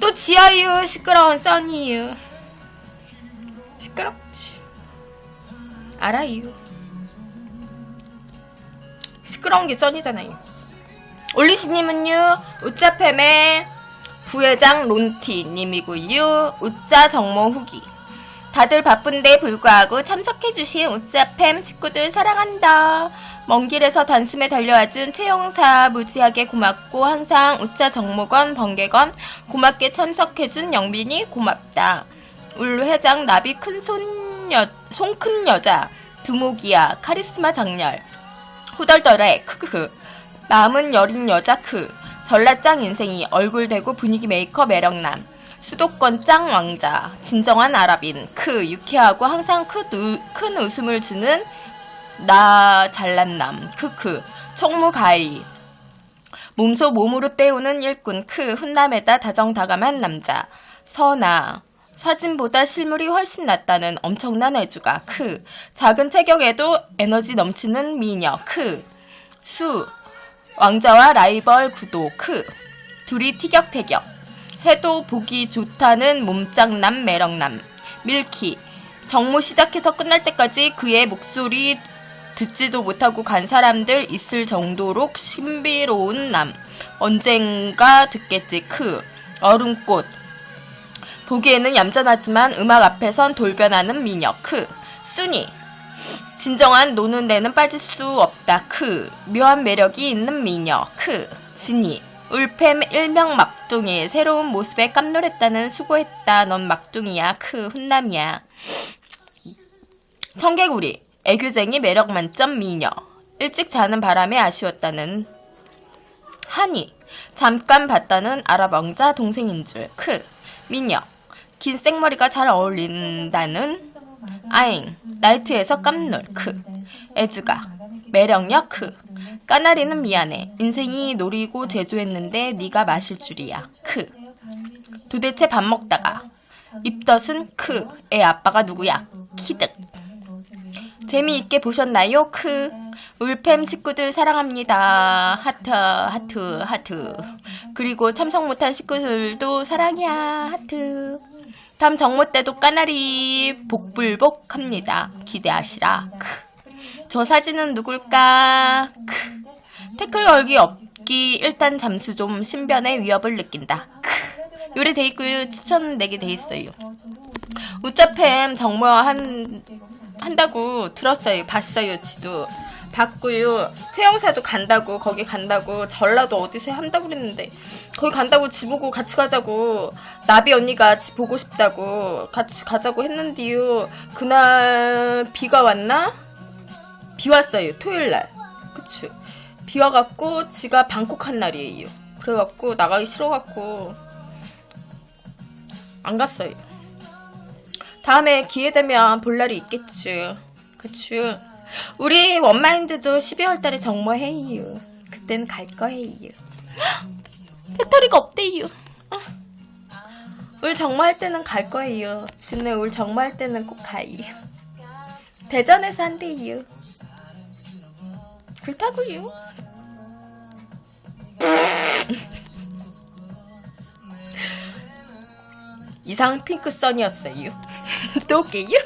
또 지하유 시끄러운 써니유. 시끄럽지. 알아요 시끄러운 게 써니잖아요. 올리시님은요 우짜팸의 부회장 론티님이고요 우짜 정모 후기. 다들 바쁜데 불구하고 참석해주신 우짜팸 친구들 사랑한다. 먼 길에서 단숨에 달려와준 최영사 무지하게 고맙고 항상 우짜 정모건 번개건 고맙게 참석해준 영빈이 고맙다. 울 회장 나비 큰 손 여 손큰 여자 두목이야 카리스마 장렬. 후덜덜해 크크 마음은 여린 여자 크. 전라짱 인생이 얼굴 대고 분위기 메이커 매력남. 수도권 짱 왕자, 진정한 아랍인, 크, 유쾌하고 항상 크, 우- 큰 웃음을 주는 나 잘난남, 크크, 총무가이, 몸소 몸으로 때우는 일꾼, 크, 훈남에다 다정다감한 남자, 선아, 사진보다 실물이 훨씬 낫다는 엄청난 애주가, 크, 작은 체격에도 에너지 넘치는 미녀, 크, 수, 왕자와 라이벌 구도, 크, 둘이 티격태격, 해도 보기 좋다는 몸짱남 매력남. 밀키. 정모 시작해서 끝날 때까지 그의 목소리 듣지도 못하고 간 사람들 있을 정도로 신비로운 남 언젠가 듣겠지 크 얼음꽃 보기에는 얌전하지만 음악 앞에선 돌변하는 미녀 크 순이 진정한 노는 데는 빠질 수 없다. 크. 묘한 매력이 있는 미녀. 크. 진이. 울팸 일명 막둥이. 새로운 모습에 깜놀했다는 수고했다. 넌 막둥이야. 크. 훈남이야. 청개구리. 애교쟁이 매력 만점 미녀. 일찍 자는 바람에 아쉬웠다는 한이. 잠깐 봤다는 아랍왕자 동생인 줄. 크. 미녀. 긴 생머리가 잘 어울린다는 아잉. 나이트에서 깜놀. 크. 애주가. 매력력 크. 까나리는 미안해. 인생이 노리고 제조했는데 네가 마실 줄이야. 크. 도대체 밥 먹다가 입덧은 크. 애 아빠가 누구야? 키득. 재미있게 보셨나요? 크. 울팸 식구들 사랑합니다. 하트, 하트, 하트. 그리고 참석 못한 식구들도 사랑이야. 하트. 다음 정모 때도 까나리 복불복 합니다. 기대하시라. 크. 저 사진은 누굴까? 크. 태클 걸기 없기 일단 잠수 좀 신변의 위협을 느낀다. 크. 요래 돼 있고요. 추천 내게 돼 있어요. 우짜팸 정모 한 한다고 들었어요. 봤어요. 지도. 봤고요. 최영사도 간다고 거기 간다고 전라도 어디서 한다고 그랬는데 거기 간다고 지보고 같이 가자고 나비 언니가 지 보고 싶다고 같이 가자고 했는데요. 그날 비가 왔나? 비 왔어요. 토요일 날. 그치. 비 와갖고 지가 방콕 한 날이에요. 그래갖고 나가기 싫어갖고 안 갔어요. 다음에 기회 되면 볼 날이 있겠지. 그치. 우리 원마인드도 12월 달에 정모해요. 그땐 갈 거예요. 배터리가 없대요. 아. 울 정모할 때는 갈 거예요. 진우 울 정모할 때는 꼭 가요. 대전에서 한대요. 그렇다고요. 이상 핑크 선이었어요. 또 올게요.